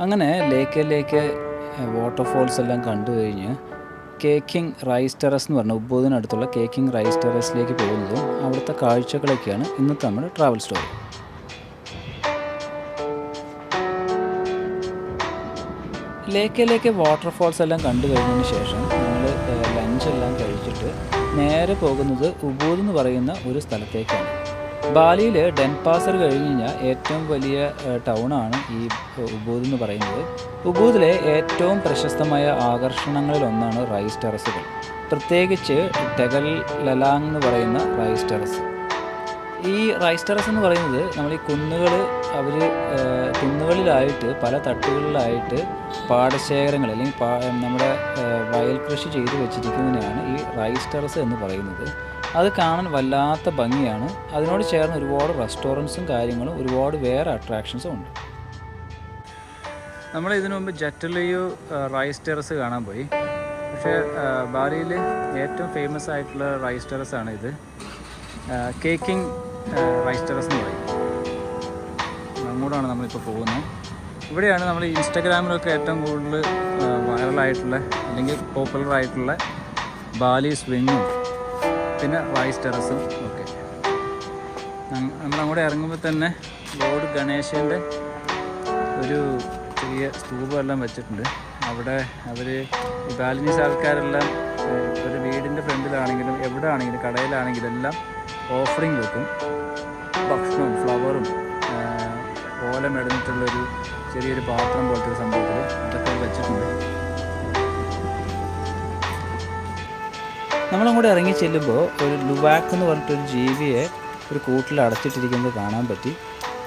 അങ്ങനെ ലേക്കിലേക്ക് വാട്ടർഫോൾസ് എല്ലാം കണ്ടു കഴിഞ്ഞ് കേക്കിംഗ് റൈസ് ടെറസ് എന്ന് പറഞ്ഞ ഉബോധിനടുത്തുള്ള കേക്കിംഗ് റൈസ് ടെറസിലേക്ക് പോകുന്നതും അവിടുത്തെ കാഴ്ചകളൊക്കെയാണ് ഇന്നത്തെ നമ്മുടെ ട്രാവൽ സ്റ്റോറി ലേക്കിലേക്ക് വാട്ടർഫോൾസ് എല്ലാം കണ്ടു കഴിഞ്ഞതിന് ശേഷം നമ്മൾ ലഞ്ച് എല്ലാം കഴിച്ചിട്ട് നേരെ പോകുന്നത് ഉബൂദ് എന്ന് പറയുന്ന ഒരു സ്ഥലത്തേക്കാണ്. ബാലിയിൽ ഡെൻപാസർ കഴിഞ്ഞ് കഴിഞ്ഞാൽ ഏറ്റവും വലിയ ടൗണാണ് ഈ ഉബൂദ് എന്ന് പറയുന്നത്. ഉബൂദിലെ ഏറ്റവും പ്രശസ്തമായ ആകർഷണങ്ങളിൽ ഒന്നാണ് റൈസ് ടെറസുകൾ. പ്രത്യേകിച്ച് ടെഗൽ ലലാങ് എന്ന് പറയുന്ന റൈസ് ടെറസ്. ഈ റൈസ് ടെറസ് എന്ന് പറയുന്നത് നമ്മൾ ഈ കുന്നുകൾ അവർ കുന്നുകളിലായിട്ട് പല തട്ടുകളിലായിട്ട് പാടശേഖരങ്ങൾ അല്ലെങ്കിൽ നമ്മുടെ വയൽ കൃഷി ചെയ്ത് വെച്ചിരിക്കുന്നതിനെയാണ് ഈ റൈസ് ടെറസ് എന്ന് പറയുന്നത്. അത് കാണാൻ വല്ലാത്ത ഭംഗിയാണ്. അതിനോട് ചേർന്ന് ഒരുപാട് റെസ്റ്റോറന്റ്സും കാര്യങ്ങളും ഒരുപാട് വേറെ അട്രാക്ഷൻസും ഉണ്ട്. നമ്മൾ ഇതിനു മുമ്പ് ജറ്റലിയു റൈസ് ടെറസ് കാണാൻ പോയി. പക്ഷേ ബാലിയിൽ ഏറ്റവും ഫേമസ് ആയിട്ടുള്ള റൈസ് ടെറസ് ആണ് ഇത്. കേക്കിംഗ് റൈസ് ടെറസ് എന്ന് പറയും. അങ്ങോട്ടാണ് നമ്മളിപ്പോൾ പോകുന്നത്. ഇവിടെയാണ് നമ്മൾ ഇൻസ്റ്റഗ്രാമിലൊക്കെ ഏറ്റവും കൂടുതൽ വൈറലായിട്ടുള്ള അല്ലെങ്കിൽ പോപ്പുലർ ആയിട്ടുള്ള ബാലി സ്വിങ്ങും പിന്നെ റൈസ് ടെറസും ഒക്കെ. നമ്മളങ്ങോട്ട് ഇറങ്ങുമ്പോൾ തന്നെ ലോഡ് ഗണേശന്റെ ഒരു ചെറിയ സ്തൂപം എല്ലാം വെച്ചിട്ടുണ്ട്. അവിടെ അവർ ബാലിനീസ് ആൾക്കാരെല്ലാം ഒരു വീടിന്റെ ഫ്രണ്ടിലാണെങ്കിലും എവിടെ ആണെങ്കിലും കടയിലാണെങ്കിലും എല്ലാം ഓഫറിങ് വെക്കും. ഭക്ഷണവും ഫ്ലവറും ഓല മെടഞ്ഞിട്ടുള്ളൊരു ചെറിയൊരു പാത്രം പോലത്തെ സംഭവത്തിൽ അതൊക്കെ വെച്ചിട്ടുണ്ട്. നമ്മളങ്ങോട്ട് ഇറങ്ങി ചെല്ലുമ്പോൾ ഒരു ലുവാക്ക് എന്ന് പറഞ്ഞിട്ടൊരു ജീവിയെ ഒരു കൂട്ടിൽ അടച്ചിട്ടിരിക്കുന്നത് കാണാൻ പറ്റി.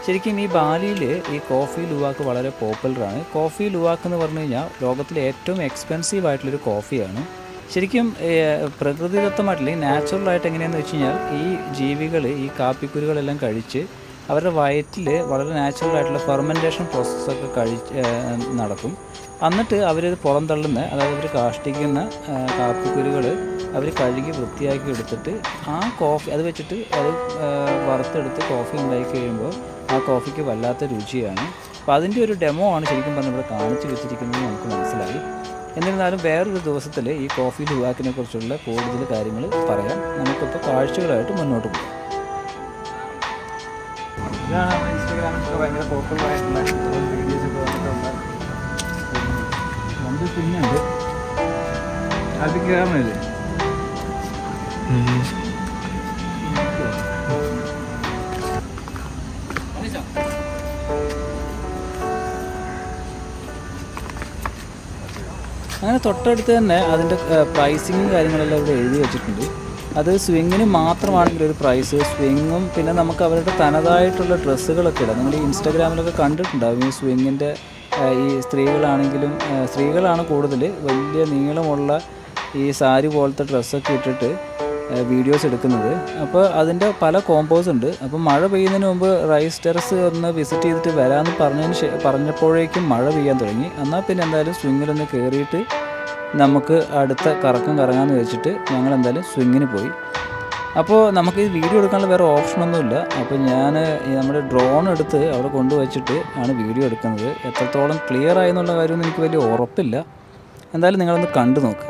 ശരിക്കും ഈ ബാലിയിൽ ഈ കോഫി ലുവാക്ക് വളരെ പോപ്പുലറാണ് കോഫി ലുവാക്ക് എന്ന് പറഞ്ഞു കഴിഞ്ഞാൽ ലോകത്തിലെ ഏറ്റവും എക്സ്പെൻസീവ് ആയിട്ടുള്ളൊരു കോഫിയാണ്. ശരിക്കും പ്രകൃതിദത്തമായിട്ടുള്ള നാച്ചുറലായിട്ട് എങ്ങനെയാണെന്ന് വെച്ച് കഴിഞ്ഞാൽ ഈ ജീവികൾ ഈ കാപ്പിക്കുരുകളെല്ലാം കഴിച്ച് അവരുടെ വയറ്റിൽ വളരെ നാച്ചുറൽ ആയിട്ടുള്ള ഫെർമെന്റേഷൻ പ്രോസസ്സൊക്കെ കഴിച്ച് നടക്കും. എന്നിട്ട് അവരിത് പുറന്തള്ളുന്ന അതായത് അവർ കാഷ്ടിക്കുന്ന കാപ്പിക്കുരുകൾ അവർ കഴുകി വൃത്തിയാക്കി എടുത്തിട്ട് ആ കോഫി അത് വെച്ചിട്ട് അത് വറുത്തെടുത്ത് കോഫി ഉണ്ടാക്കി കഴിയുമ്പോൾ ആ കോഫിക്ക് വല്ലാത്ത രുചിയാണ്. അപ്പോൾ അതിന്റെ ഒരു ഡെമോ ആണ് ശരിക്കും പറഞ്ഞാൽ ഇവിടെ കാണിച്ചു വെച്ചിരിക്കുന്നത് നമുക്ക് മനസ്സിലായി. എന്നിരുന്നാലും വേറൊരു ദിവസത്തിൽ ഈ കോഫി ലുവാക്കിനെ കുറിച്ചുള്ള കൂടുതൽ കാര്യങ്ങൾ പറയാം. നമുക്കിപ്പോൾ കാഴ്ചകളായിട്ട് മുന്നോട്ട് പോകാം. ഇതാണ് നമ്മുടെ ഇൻസ്റ്റാഗ്രാമിലൊക്കെ ഭയങ്കര പോപ്പുലർ ആയിട്ടുള്ള വീഡിയോസ് ഒക്കെ വന്നിട്ടുണ്ട്. രണ്ട് പിന്നുണ്ട് അത് കയറണില്ലേ അങ്ങനെ തൊട്ടടുത്ത് തന്നെ അതിന്റെ പ്രൈസിങ്ങും കാര്യങ്ങളെല്ലാം ഇവിടെ എഴുതി വെച്ചിട്ടുണ്ട്. അത് സ്വിങ്ങിന് മാത്രമാണെങ്കിൽ ഒരു പ്രൈസ് സ്വിങ്ങും പിന്നെ നമുക്ക് അവരുടെ തനതായിട്ടുള്ള ഡ്രസ്സുകളൊക്കെ ഇടാം. നിങ്ങൾ ഈ ഇൻസ്റ്റാഗ്രാമിലൊക്കെ കണ്ടിട്ടുണ്ടാവും ഈ സ്വിങ്ങിന്റെ ഈ സ്ത്രീകളാണെങ്കിലും സ്ത്രീകളാണ് കൂടുതൽ വലിയ നീളമുള്ള ഈ സാരി പോലത്തെ ഡ്രസ്സൊക്കെ ഇട്ടിട്ട് വീഡിയോസ് എടുക്കുന്നത്. അപ്പോൾ അതിന്റെ പല കോമ്പോസ് ഉണ്ട്. അപ്പോൾ മഴ പെയ്യുന്നതിന് മുമ്പ് റൈസ് ടെറസ് ഒന്ന് വിസിറ്റ് ചെയ്തിട്ട് വരാമെന്ന് പറഞ്ഞതിന് പറഞ്ഞപ്പോഴേക്കും മഴ പെയ്യാൻ തുടങ്ങി. എന്നാൽ പിന്നെ എന്തായാലും സ്വിങ്ങിലൊന്ന് കയറിയിട്ട് നമുക്ക് അടുത്ത കറക്കം കറങ്ങാമെന്ന് വെച്ചിട്ട് ഞങ്ങൾ എന്തായാലും സ്വിങ്ങിന് പോയി. അപ്പോൾ നമുക്ക് ഈ വീഡിയോ എടുക്കാനുള്ള വേറെ ഓപ്ഷനൊന്നുമില്ല അപ്പോൾ ഞാൻ നമ്മുടെ ഡ്രോൺ എടുത്ത് അവിടെ കൊണ്ടുവച്ചിട്ട് ആണ് വീഡിയോ എടുക്കുന്നത്. എത്രത്തോളം ക്ലിയർ ആയി എന്നുള്ള കാര്യമൊന്നും എനിക്ക് വലിയ ഉറപ്പില്ല. എന്തായാലും നിങ്ങളൊന്ന് കണ്ടു നോക്ക്.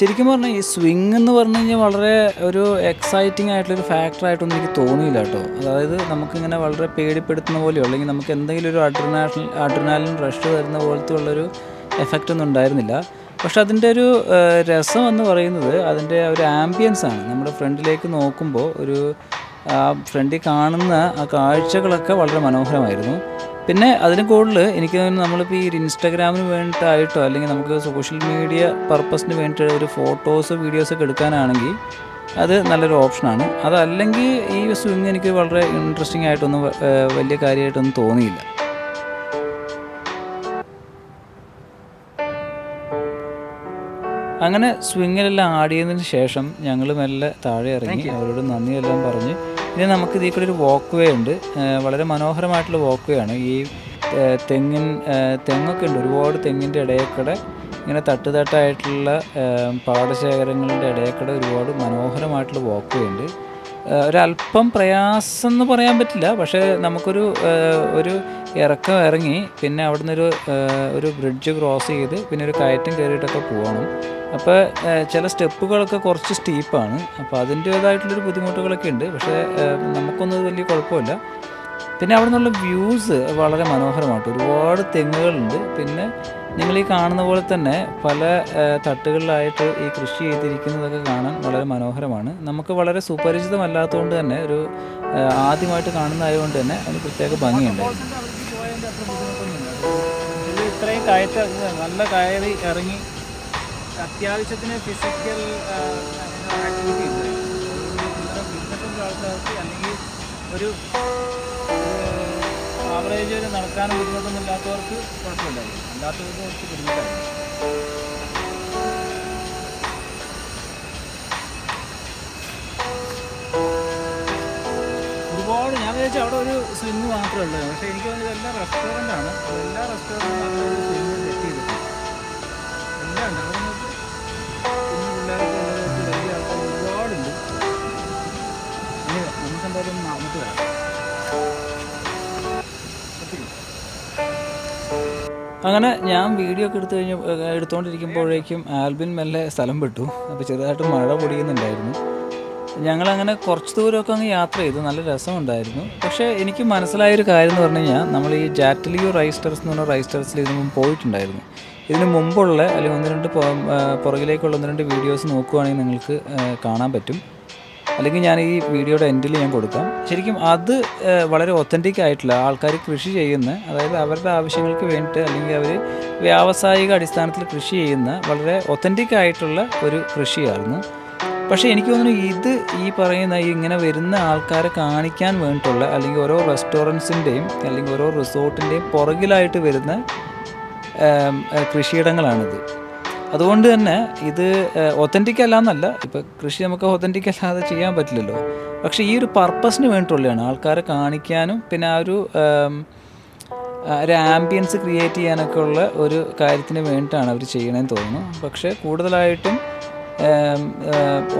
ശരിക്കും പറഞ്ഞാൽ ഈ സ്വിങ് എന്ന് പറഞ്ഞു കഴിഞ്ഞാൽ വളരെ ഒരു എക്സൈറ്റിംഗ് ആയിട്ടുള്ളൊരു ഫാക്ടറായിട്ടൊന്നും എനിക്ക് തോന്നിയില്ല കേട്ടോ. അതായത് നമുക്കിങ്ങനെ വളരെ പേടിപ്പെടുത്തുന്ന പോലെയോ അല്ലെങ്കിൽ നമുക്ക് എന്തെങ്കിലും ഒരു അഡ്രനാഷൻ അഡ്രിനാലിൻ റഷ് തരുന്ന പോലത്തെ ഉള്ളൊരു എഫക്റ്റ് ഒന്നും ഉണ്ടായിരുന്നില്ല. പക്ഷെ അതിന്റെ ഒരു രസം എന്ന് പറയുന്നത് അതിന്റെ ഒരു ആംബിയൻസ് ആണ്. നമ്മുടെ ഫ്രണ്ടിലേക്ക് നോക്കുമ്പോൾ ഒരു ആ ഫ്രണ്ടിൽ കാണുന്ന ആ കാഴ്ചകളൊക്കെ വളരെ മനോഹരമായിരുന്നു. പിന്നെ അതിന് കൂടുതൽ എനിക്ക് തോന്നുന്നു നമ്മളിപ്പോൾ ഈ ഇൻസ്റ്റാഗ്രാമിന് വേണ്ടിയിട്ടായിട്ടോ അല്ലെങ്കിൽ നമുക്ക് സോഷ്യൽ മീഡിയ പർപ്പസിന് വേണ്ടിയിട്ട് ഒരു ഫോട്ടോസ് വീഡിയോസൊക്കെ എടുക്കാനാണെങ്കിൽ അത് നല്ലൊരു ഓപ്ഷനാണ് അതല്ലെങ്കിൽ ഈ സ്വിങ് എനിക്ക് വളരെ ഇൻട്രസ്റ്റിംഗ് ആയിട്ടൊന്നും വലിയ കാര്യമായിട്ടൊന്നും തോന്നിയില്ല. അങ്ങനെ സ്വിങ്ങിലെല്ലാം ആടിയതിന് ശേഷം ഞങ്ങൾ മെല്ലെ താഴെ ഇറങ്ങി അവരോട് നന്ദിയെല്ലാം പറഞ്ഞ് ഇനി നമുക്ക് ഇതിൽ കൂടെ ഒരു വാക്ക് വേ ഉണ്ട് വളരെ മനോഹരമായിട്ടുള്ള വാക്ക് വേ ആണ്. ഈ തെങ്ങിൻ തെങ്ങൊക്കെ ഉണ്ട്. ഒരുപാട് തെങ്ങിന്റെ ഇടയിൽ കൂടെ ഇങ്ങനെ തട്ടുതട്ടായിട്ടുള്ള പാടശേഖരങ്ങളുടെ ഇടയിൽക്കൂടെ ഒരുപാട് മനോഹരമായിട്ടുള്ള വാക്ക് വേ ഉണ്ട്. ഒരല്പം പ്രയാസം എന്ന് പറയാൻ പറ്റില്ല. പക്ഷേ നമുക്കൊരു ഒരു ഇറക്കം ഇറങ്ങി പിന്നെ അവിടെ നിന്നൊരു ഒരു ബ്രിഡ്ജ് ക്രോസ് ചെയ്ത് പിന്നെ ഒരു കയറ്റം കയറിയിട്ടൊക്കെ പോകണം. അപ്പോൾ ചില സ്റ്റെപ്പുകളൊക്കെ കുറച്ച് സ്റ്റീപ്പാണ്. അപ്പോൾ അതിന്റേതായിട്ടുള്ളൊരു ബുദ്ധിമുട്ടുകളൊക്കെ ഉണ്ട്. പക്ഷേ നമുക്കൊന്നും വലിയ കുഴപ്പമില്ല. പിന്നെ അവിടെ നിന്നുള്ള വ്യൂസ് വളരെ മനോഹരമായിട്ട് ഒരുപാട് തെങ്ങുകളുണ്ട്. പിന്നെ നിങ്ങൾ ഈ കാണുന്ന പോലെ തന്നെ പല തട്ടുകളിലായിട്ട് ഈ കൃഷി ചെയ്തിരിക്കുന്നതൊക്കെ കാണാൻ വളരെ മനോഹരമാണ്. നമുക്ക് വളരെ സുപരിചിതമല്ലാത്തതുകൊണ്ട് തന്നെ ഒരു ആദ്യമായിട്ട് കാണുന്നതായതുകൊണ്ട് തന്നെ അതിന് പ്രത്യേക ഭംഗിയുണ്ട്. ഇത് ഇത്രയും കയറ്റ നല്ല കയറി ഇറങ്ങി അത്യാവശ്യത്തിന് ഫിസിക്കൽ ആക്ടിവിറ്റി ഉണ്ട്. ആൾക്കാർക്ക് അല്ലെങ്കിൽ ഒരു ആവറേജ് ഒരു നടക്കാനും ബുദ്ധിമുട്ടൊന്നും ഇല്ലാത്തവർക്ക് കുഴപ്പമില്ലായിരുന്നു അല്ലാത്തവർക്ക് കുറച്ച് ബുദ്ധിമുട്ടായിരുന്നു ഒരുപാട് ഞാൻ വിചാരിച്ചു അവിടെ ഒരു സ്വിങ് മാത്രമേ ഉള്ളൂ. പക്ഷേ എനിക്ക് തോന്നുന്നത് എല്ലാ റെസ്റ്റോറന്റാണ് എല്ലാ റെസ്റ്റോറന്റും അങ്ങനെ ഒരു സ്വിങ് സെറ്റ് ചെയ്തിട്ടുണ്ട് എല്ലാം ഉണ്ട്. അവിടെ ഉള്ളത് വലിയ ആൾക്കാർ ഒരുപാടുണ്ട്. ഇനി നമുക്ക് എന്തായാലും നടന്നിട്ട് വരാം. അങ്ങനെ ഞാൻ വീഡിയോ ഒക്കെ എടുത്തു കഴിഞ്ഞ എടുത്തുകൊണ്ടിരിക്കുമ്പോഴേക്കും ആൽബിൻ മെല്ലെ സ്ഥലം വിട്ടു. അപ്പോൾ ചെറുതായിട്ട് മഴ പൊടിയുന്നുണ്ടായിരുന്നു. ഞങ്ങളങ്ങനെ കുറച്ച് ദൂരമൊക്കെ അങ്ങ് യാത്ര ചെയ്തു. നല്ല രസമുണ്ടായിരുന്നു. പക്ഷേ എനിക്ക് മനസ്സിലായൊരു കാര്യം എന്ന് പറഞ്ഞു കഴിഞ്ഞാൽ നമ്മൾ ഈ ജാറ്റലിയോ റൈസ്റ്റേഴ്സ് എന്ന് പറഞ്ഞ റൈസ്റ്റേഴ്സിൽ ഇതിനു മുമ്പ് പോയിട്ടുണ്ടായിരുന്നു. ഇതിന് മുമ്പുള്ള അല്ലെങ്കിൽ ഒന്ന് രണ്ട് പുറകിലേക്കുള്ള ഒന്ന് രണ്ട് വീഡിയോസ് നോക്കുകയാണെങ്കിൽ നിങ്ങൾക്ക് കാണാൻ പറ്റും. അല്ലെങ്കിൽ ഞാൻ ഈ വീഡിയോയുടെ എൻഡിൽ ഞാൻ കൊടുക്കാം. ശരിക്കും അത് വളരെ ഒത്തന്റിക് ആയിട്ടുള്ള ആൾക്കാർ കൃഷി ചെയ്യുന്ന അതായത് അവരുടെ ആവശ്യങ്ങൾക്ക് വേണ്ടിയിട്ട് അല്ലെങ്കിൽ അവർ വ്യാവസായിക അടിസ്ഥാനത്തിൽ കൃഷി ചെയ്യുന്ന വളരെ ഒത്തന്റിക് ആയിട്ടുള്ള ഒരു കൃഷിയായിരുന്നു. പക്ഷേ എനിക്ക് തോന്നുന്നു ഇത് ഈ പറയുന്ന ഇങ്ങനെ വരുന്ന ആൾക്കാരെ കാണിക്കാൻ വേണ്ടിയിട്ടുള്ള അല്ലെങ്കിൽ ഓരോ റെസ്റ്റോറന്റ്സിന്റെയും അല്ലെങ്കിൽ ഓരോ റിസോർട്ടിന്റെയും പുറകിലായിട്ട് വരുന്ന കൃഷിയിടങ്ങളാണിത്. അതുകൊണ്ട് തന്നെ ഇത് ഒത്തന്റിക് അല്ല എന്നല്ല ഇപ്പോൾ കൃഷി നമുക്ക് ഒത്തന്റിക് അല്ലാതെ ചെയ്യാൻ പറ്റില്ലല്ലോ. പക്ഷേ ഈ ഒരു പർപ്പസിന് വേണ്ടിയിട്ടുള്ളതാണ് ആൾക്കാരെ കാണിക്കാനും പിന്നെ ആ ഒരു ഒരു ആംബിയൻസ് ക്രിയേറ്റ് ചെയ്യാനൊക്കെ ഉള്ള ഒരു കാര്യത്തിന് വേണ്ടിയിട്ടാണ് അവർ ചെയ്യണമെന്ന് തോന്നുന്നു. പക്ഷേ കൂടുതലായിട്ടും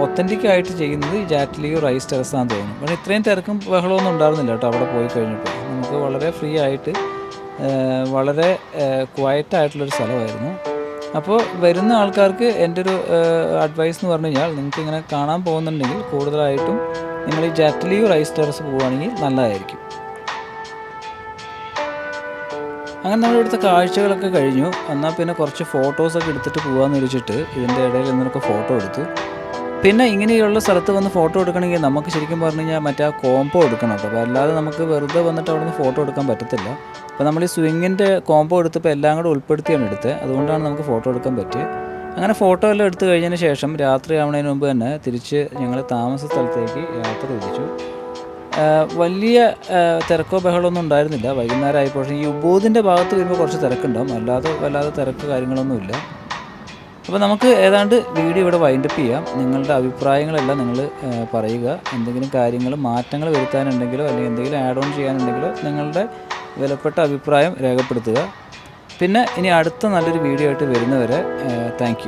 ഒത്തന്റിക് ആയിട്ട് ചെയ്യുന്നത് ഈ ജാറ്റ്ലിയോ റൈസ് ടെറസാന്ന് തോന്നുന്നു. പക്ഷേ ഇത്രയും തിരക്കും ബഹളമൊന്നും ഉണ്ടായിരുന്നില്ല കേട്ടോ അവിടെ പോയി കഴിഞ്ഞപ്പോൾ നമുക്ക് വളരെ ഫ്രീ ആയിട്ട് വളരെ ക്വയറ്റ് ആയിട്ടുള്ളൊരു സ്ഥലമായിരുന്നു. അപ്പോൾ വരുന്ന ആൾക്കാർക്ക് എന്റെ ഒരു അഡ്വൈസ് എന്ന് പറഞ്ഞു കഴിഞ്ഞാൽ നിങ്ങൾക്ക് ഇങ്ങനെ കാണാൻ പോകുന്നുണ്ടെങ്കിൽ കൂടുതലായിട്ടും നിങ്ങൾ ഈ ജാറ്റ്ലിയോ റൈസ് ടെറസ് പോവുകയാണെങ്കിൽ നല്ലതായിരിക്കും. അങ്ങനെ നമ്മൾ ഇവിടുത്തെ കാഴ്ചകളൊക്കെ കഴിഞ്ഞു. എന്നാൽ പിന്നെ കുറച്ച് ഫോട്ടോസൊക്കെ എടുത്തിട്ട് പോകാമെന്ന് വെച്ചിട്ട് ഇതിന്റെ ഇടയിൽ നിന്നൊക്കെ ഫോട്ടോ എടുത്തു. പിന്നെ ഇങ്ങനെയുള്ള സ്ഥലത്ത് വന്ന് ഫോട്ടോ എടുക്കണമെങ്കിൽ നമുക്ക് ശരിക്കും പറഞ്ഞു കഴിഞ്ഞാൽ മറ്റേ ആ എടുക്കണം അപ്പോൾ അല്ലാതെ നമുക്ക് വെറുതെ വന്നിട്ട് അവിടെ നിന്ന് ഫോട്ടോ എടുക്കാൻ പറ്റത്തില്ല. അപ്പോൾ നമ്മൾ ഈ സ്വിങ്ങിന്റെ കോംബോ എടുത്തപ്പോൾ എല്ലാം കൂടെ ഉൾപ്പെടുത്തിയാണ് എടുത്തത്. അതുകൊണ്ടാണ് നമുക്ക് ഫോട്ടോ എടുക്കാൻ പറ്റിയത്. അങ്ങനെ ഫോട്ടോ എല്ലാം എടുത്തു കഴിഞ്ഞതിന് ശേഷം രാത്രി ആവുന്നതിന് മുമ്പ് തന്നെ തിരിച്ച് ഞങ്ങൾ താമസ സ്ഥലത്തേക്ക് യാത്ര തിരിച്ചു. വലിയ തിരക്കോ ബഹളമൊന്നും ഉണ്ടായിരുന്നില്ല. വൈകുന്നേരം ആയപ്പോൾ ഈ ഉബോധിന്റെ ഭാഗത്ത് വരുമ്പോൾ കുറച്ച് തിരക്കുണ്ടാവും. അല്ലാതെ വല്ലാതെ തിരക്ക് കാര്യങ്ങളൊന്നുമില്ല. അപ്പോൾ നമുക്ക് ഏതാണ്ട് വീഡിയോ ഇവിടെ വൈൻഡപ്പ് ചെയ്യാം. നിങ്ങളുടെ അഭിപ്രായങ്ങളെല്ലാം നിങ്ങൾ പറയുക. എന്തെങ്കിലും കാര്യങ്ങൾ മാറ്റങ്ങൾ വരുത്താനുണ്ടെങ്കിലോ അല്ലെങ്കിൽ എന്തെങ്കിലും ആഡ് ഓൺ ചെയ്യാനുണ്ടെങ്കിലോ നിങ്ങളുടെ വിലപ്പെട്ട അഭിപ്രായം രേഖപ്പെടുത്തുക. പിന്നെ ഇനി അടുത്ത നല്ലൊരു വീഡിയോ ആയിട്ട് വരുന്നവരെ താങ്ക്